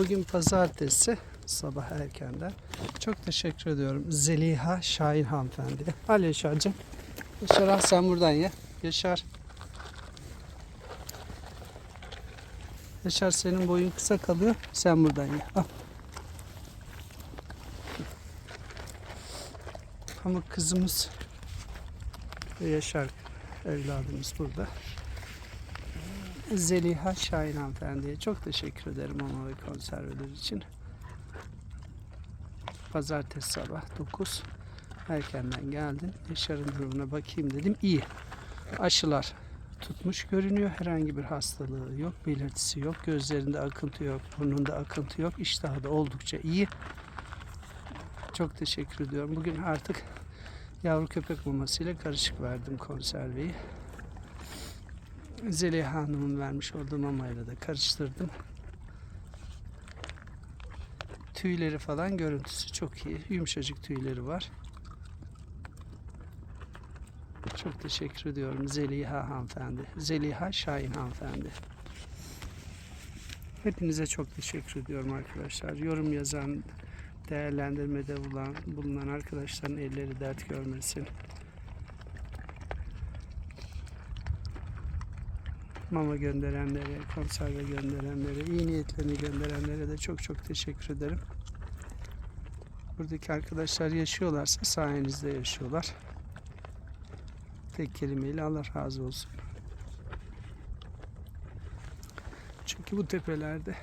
Bugün pazartesi sabah erkenden. Çok teşekkür ediyorum Zeliha Şahin hanımefendi. Al Yaşar'cığım. Yaşar sen buradan ye. Yaşar. Yaşar senin boyun kısa kalıyor. Sen buradan ye. Al. Pamuk kızımız Yaşar evladımız burada. Zeliha Şahin hanımefendiye çok teşekkür ederim ona ve konserveler için. Pazartesi sabah 9 erkenden geldin. Yaşar'ın durumuna bakayım dedim. İyi. Aşılar tutmuş görünüyor. Herhangi bir hastalığı yok, belirtisi yok. Gözlerinde akıntı yok, burnunda akıntı yok. İştahı da oldukça iyi. Çok teşekkür ediyorum. Bugün artık yavru köpek mamasıyla karışık verdim konserveyi. Zeliha Hanım'ın vermiş olduğu mamayla da karıştırdım. Tüyleri falan görüntüsü çok iyi. Yumuşacık tüyleri var. Çok teşekkür ediyorum Zeliha hanımefendi. Zeliha Şahin hanımefendi. Hepinize çok teşekkür ediyorum arkadaşlar. Yorum yazan, değerlendirmede bulunan, bulunan arkadaşların elleri dert görmesin. Mama gönderenlere, konserve gönderenlere, iyi niyetlerini gönderenlere de çok çok teşekkür ederim. Buradaki arkadaşlar yaşıyorlarsa sayenizde yaşıyorlar. Tek kelimeyle Allah razı olsun. Çünkü bu tepelerde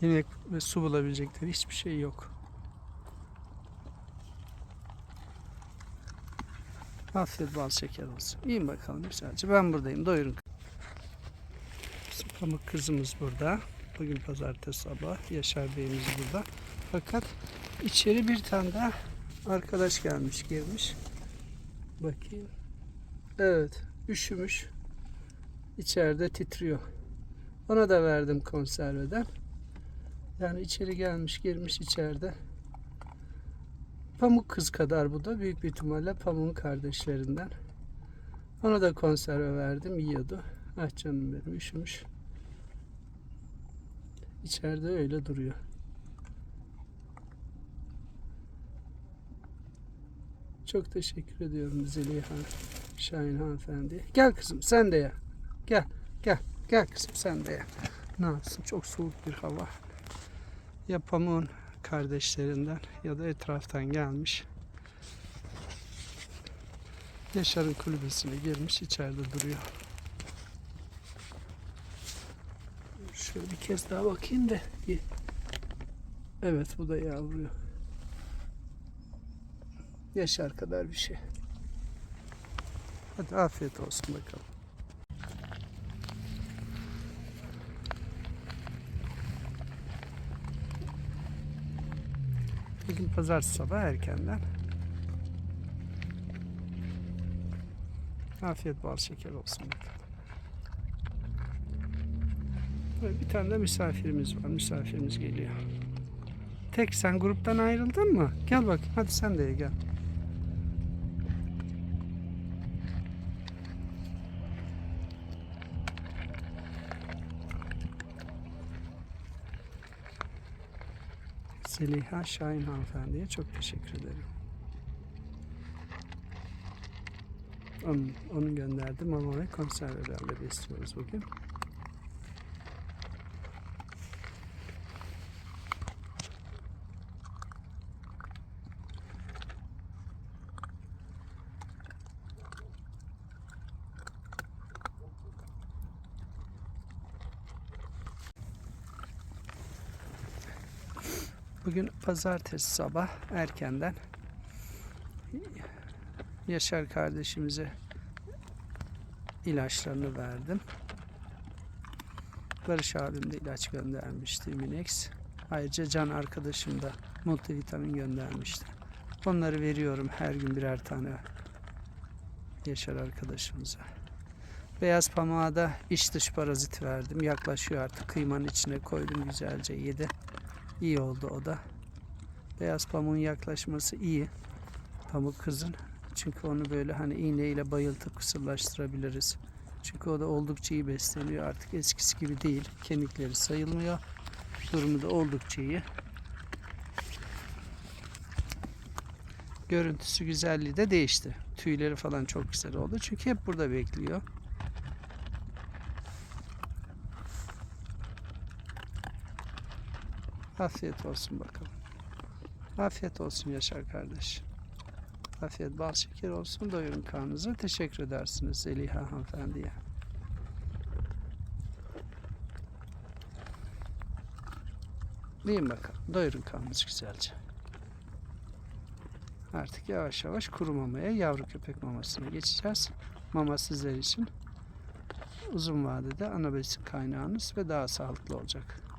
yemek ve su bulabilecekleri hiçbir şey yok. Afiyet bal şeker olsun. Yiyin bakalım güzelce. Ben buradayım. Doyurun. Pamuk kızımız burada. Bugün pazartesi sabah. Yaşar Bey'imiz burada. Fakat içeri bir tane daha arkadaş gelmiş girmiş. Bakayım. Evet. Üşümüş. İçeride titriyor. Ona da verdim konserveden. Yani içeri gelmiş girmiş içeride. Pamuk kız kadar bu da. Büyük bir ihtimalle Pamuk'un kardeşlerinden. Ona da konserve verdim. Yiyordu. Ah canım benim üşümüş. İçeride öyle duruyor. Çok teşekkür ediyorum Zeliha Şahin hanımefendi. Gel kızım sen de ya. Gel gel gel kızım sen de ya. Ne çok soğuk bir hava. Ya pamuğun kardeşlerinden ya da etraftan gelmiş. Yaşar'ın kulübesine girmiş içeride duruyor. Şöyle bir kez daha bakayım da. Evet bu da yavru. Yaşar kadar bir şey. Hadi afiyet olsun bakalım. Bugün pazar sabah erkenden. Afiyet bal şeker olsun bakalım. Böyle bir tane de misafirimiz var. Misafirimiz geliyor. Tek sen gruptan ayrıldın mı? Gel bak. Hadi sen de gel. Seliha Şahin hanımefendiye çok teşekkür ederim. Onun, onun gönderdi mama ve konservelerle besliyoruz bugün. Bugün pazartesi sabah erkenden Yaşar kardeşimize ilaçlarını verdim. Barış abim de ilaç göndermişti Minex. Ayrıca Can arkadaşım da multivitamin göndermişti. Onları veriyorum her gün birer tane Yaşar arkadaşımıza. Beyaz pamuğa da iç dış parazit verdim. Yaklaşıyor artık. Kıymanın içine koydum güzelce yedi. İyi oldu o da. Beyaz pamuğun yaklaşması iyi. Pamuk kızın. Çünkü onu böyle hani iğneyle bayıltıp kısırlaştırabiliriz. Çünkü o da oldukça iyi besleniyor. Artık eskisi gibi değil. Kemikleri sayılmıyor. Durumu da oldukça iyi. Görüntüsü güzelliği de değişti. Tüyleri falan çok güzel oldu. Çünkü hep burada bekliyor. Afiyet olsun bakalım. Afiyet olsun Yaşar kardeş. Afiyet bal şeker olsun. Doyurun karnınızı. Teşekkür edersiniz Zeliha hanımefendiye. Deyin bakalım. Doyurun karnınızı güzelce. Artık yavaş yavaş kuru mamaya, yavru köpek mamasına geçeceğiz. Mama sizler için uzun vadede ana besin kaynağınız ve daha sağlıklı olacak.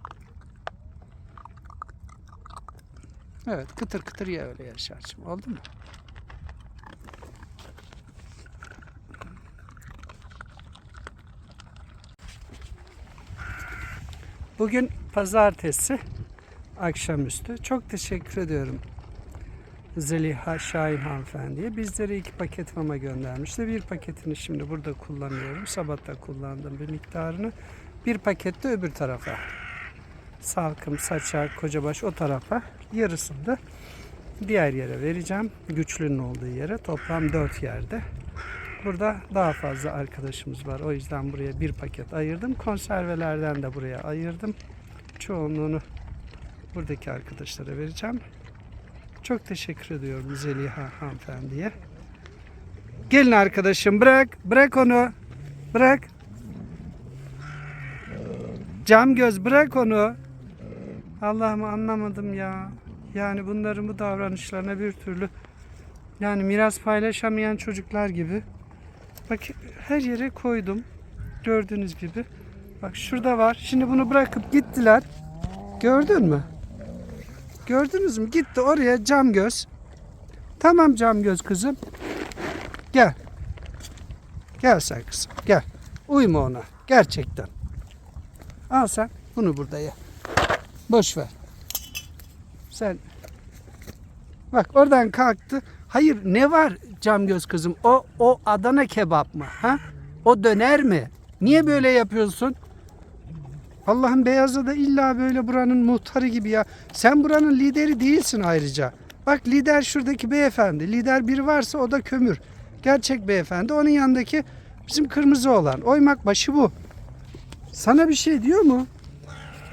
Evet, kıtır kıtır ye öyle Yaşar'cığım. Oldu mu? Bugün pazartesi akşamüstü. Çok teşekkür ediyorum Zeliha Şahin hanımefendiye. Bizlere iki paket mama göndermişti. Bir paketini şimdi burada kullanıyorum. Sabah da kullandım bir miktarını. Bir paket de öbür tarafa. Salkım, Saçak, Kocabaş o tarafa. Yarısını da diğer yere vereceğim. Güçlünün olduğu yere. Toplam 4 yerde. Burada daha fazla arkadaşımız var. O yüzden buraya bir paket ayırdım. Konservelerden de buraya ayırdım. Çoğunluğunu buradaki arkadaşlara vereceğim. Çok teşekkür ediyorum Zeliha hanımefendiye. Gelin arkadaşım bırak. Bırak onu. Bırak. Cam göz bırak onu. Allah'ım anlamadım ya. Yani bunların bu davranışlarına bir türlü yani miras paylaşamayan çocuklar gibi. Bak her yere koydum. Gördüğünüz gibi. Bak şurada var. Şimdi bunu bırakıp gittiler. Gördün mü? Gördünüz mü? Gitti oraya cam göz. Tamam cam göz kızım. Gel. Gel sen kızım. Gel. Uyma ona. Gerçekten. Al sen. Bunu burada ye. Boş ver. Sen Bak oradan kalktı. Hayır ne var cam göz kızım? O o Adana kebap mı? Ha? O döner mi? Niye böyle yapıyorsun? Allah'ın beyazı da illa böyle buranın muhtarı gibi ya. Sen buranın lideri değilsin ayrıca. Bak lider şuradaki beyefendi. Lider biri varsa o da kömür. Gerçek beyefendi. Onun yanındaki bizim kırmızı olan. Oymak başı bu. Sana bir şey diyor mu?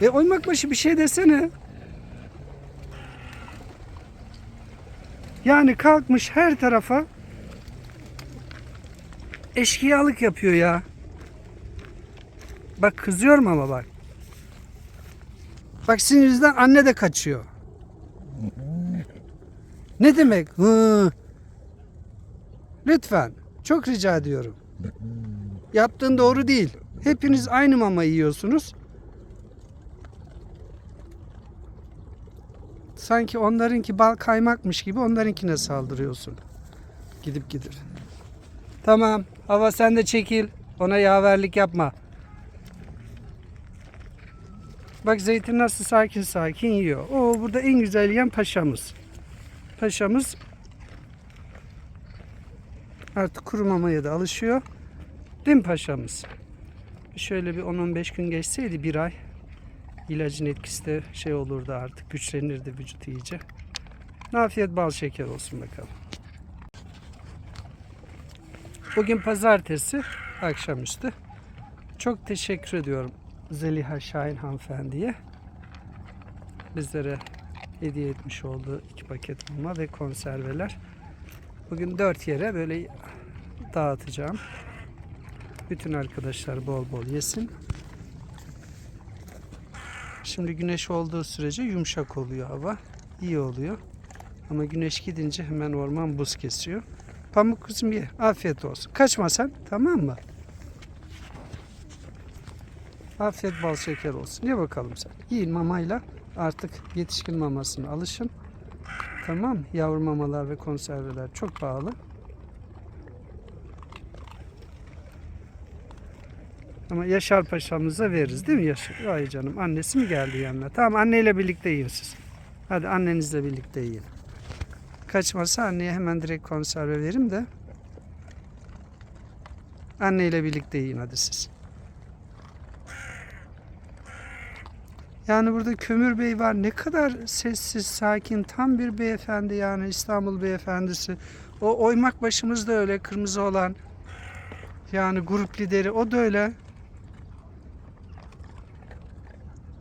E oymak başı bir şey desene. Yani kalkmış her tarafa eşkıyalık yapıyor ya. Bak kızıyorum ama bak. Bak sizin anne de kaçıyor. Ne demek? Hı. Lütfen. Çok rica ediyorum. Yaptığın doğru değil. Hepiniz aynı mama yiyorsunuz. Sanki onlarınki bal kaymakmış gibi onlarınkine saldırıyorsun. Gidip gidip. Tamam. Hava sen de çekil. Ona yaverlik yapma. Bak zeytin nasıl sakin sakin yiyor. O burada en güzel yiyen paşamız. Paşamız artık kuru mamaya da alışıyor. Değil mi paşamız? Şöyle bir 10-15 gün geçseydi bir ay ilacın etkisi de şey olurdu artık güçlenirdi vücut iyice. Afiyet bal şeker olsun bakalım. Bugün pazartesi akşamüstü. Çok teşekkür ediyorum Zeliha Şahin hanımefendiye. Bizlere hediye etmiş olduğu iki paket mama ve konserveler. Bugün dört yere böyle dağıtacağım. Bütün arkadaşlar bol bol yesin. Şimdi güneş olduğu sürece yumuşak oluyor hava. iyi oluyor. Ama güneş gidince hemen orman buz kesiyor. Pamuk kızım ye. Afiyet olsun. Kaçma sen. Tamam mı? Afiyet bal şeker olsun. Ye bakalım sen. Yiyin mamayla. Artık yetişkin mamasına alışın. Tamam? Yavru mamalar ve konserveler çok pahalı. Ama Yaşar Paşa'mıza veririz değil mi Yaşar? Ay canım annesi mi geldi yanına? Tamam anneyle birlikte yiyin siz. Hadi annenizle birlikte yiyin. Kaçmasa anneye hemen direkt konserve verim de. Anneyle birlikte yiyin hadi siz. Yani burada Kömür Bey var. Ne kadar sessiz, sakin, tam bir beyefendi yani İstanbul beyefendisi. O oymak başımız da öyle kırmızı olan. Yani grup lideri o da öyle.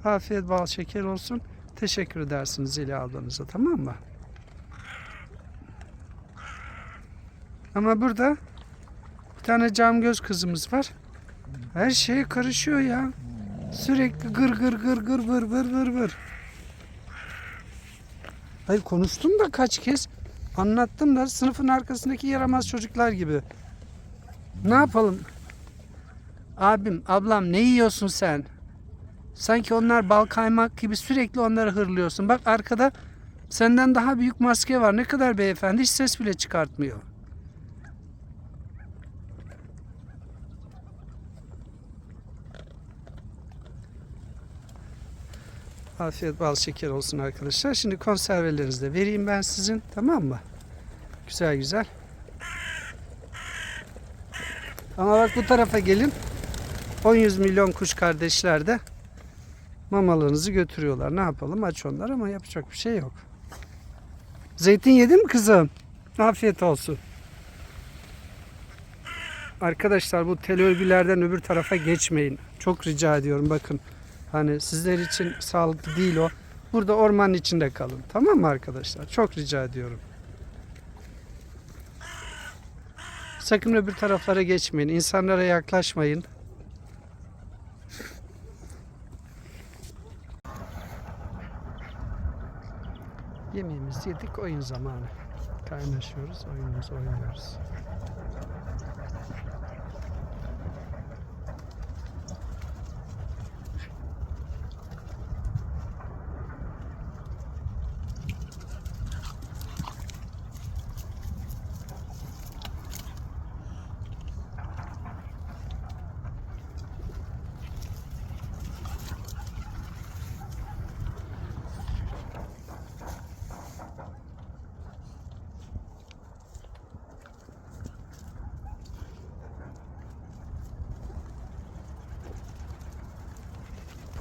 Afiyet bal şeker olsun. Teşekkür edersiniz Zeliha ablanıza tamam mı? Ama burada bir tane cam göz kızımız var. Her şeye karışıyor ya. Sürekli gır gır gır gır vır vır vır vır. Hayır konuştum da kaç kez. Anlattım da sınıfın arkasındaki yaramaz çocuklar gibi. Ne yapalım? Abim, ablam ne yiyorsun sen? Sanki onlar bal kaymak gibi sürekli onları hırlıyorsun. Bak arkada senden daha büyük maske var. Ne kadar beyefendi hiç ses bile çıkartmıyor. Afiyet bal şeker olsun arkadaşlar. Şimdi konservelerinizi de vereyim ben sizin. Tamam mı? Güzel güzel. Ama bak bu tarafa gelin. 10-100 milyon kuş kardeşler de mamalarınızı götürüyorlar. Ne yapalım aç onlar ama yapacak bir şey yok. Zeytin yedin mi kızım? Afiyet olsun. Arkadaşlar bu tel örgülerden öbür tarafa geçmeyin. Çok rica ediyorum bakın. Hani sizler için sağlıklı değil o. Burada ormanın içinde kalın. Tamam mı arkadaşlar? Çok rica ediyorum. Sakın öbür taraflara geçmeyin. İnsanlara yaklaşmayın. Yemeğimizi yedik. Oyun zamanı. Kaynaşıyoruz. Oyunumuzu oynuyoruz.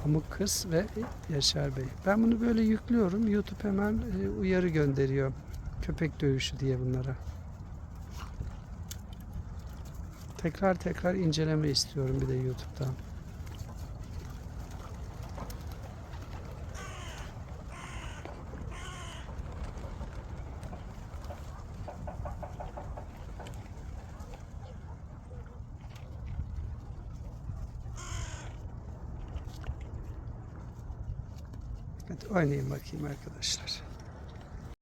Pamuk Kız ve Yaşar Bey. Ben bunu böyle yüklüyorum. YouTube hemen e, uyarı gönderiyor. Köpek dövüşü diye bunlara. Tekrar tekrar inceleme istiyorum bir de YouTube'dan. Hadi oynayın bakayım arkadaşlar.